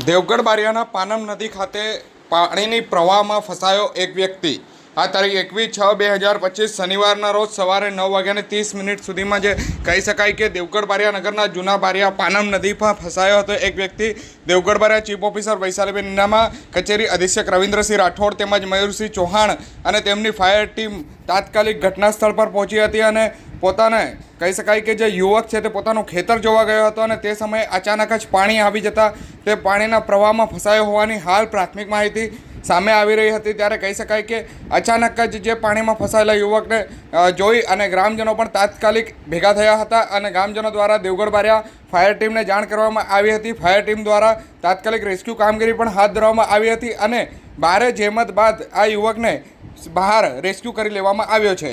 દેવગઢ બારિયાના પાનમ નદી ખાતે પાણીની પ્રવાહમાં ફસાયો એક વ્યક્તિ. આ તારીખ એકવીસ છ બે હજાર પચીસ શનિવારના રોજ સવારે નવ વાગ્યાને ત્રીસ મિનિટ સુધીમાં જે કહી શકાય કે દેવગઢ બારિયા નગરના જૂના બારિયા પાનમ નદી પર ફસાયો હતો એક વ્યક્તિ. દેવગઢ બારિયા ચીફ ઓફિસર વૈશાલીબેન ઇનામા કચેરી અધિક્ષક રવિન્દ્રસિંહ રાઠોડ તેમજ મયુરસિંહ ચૌહાણ અને તેમની ફાયર ટીમ તાત્કાલિક ઘટના સ્થળ પર પહોંચી હતી અને પોતાને કહી શકાય કે જે યુવક છે તે પોતાનું ખેતર જોવા ગયો હતો અને તે સમયે અચાનક જ પાણી આવી જતા તે પાણીના પ્રવાહમાં ફસાયો હોવાની હાલ પ્રાથમિક માહિતી સામે આવી રહી હતી. ત્યારે કહી શકાય કે અચાનક જ જે પાણીમાં ફસાયેલા યુવકને જોઈ અને ગ્રામજનો પણ તાત્કાલિક ભેગા થયા હતા અને ગ્રામજનો દ્વારા દેવગઢ બારિયા ફાયર ટીમને જાણ કરવામાં આવી હતી. ફાયર ટીમ દ્વારા તાત્કાલિક રેસ્ક્યુ કામગીરી પણ હાથ ધરવામાં આવી હતી અને ભારે જહેમત બાદ આ યુવકને બહાર રેસ્ક્યુ કરી લેવામાં આવ્યો છે.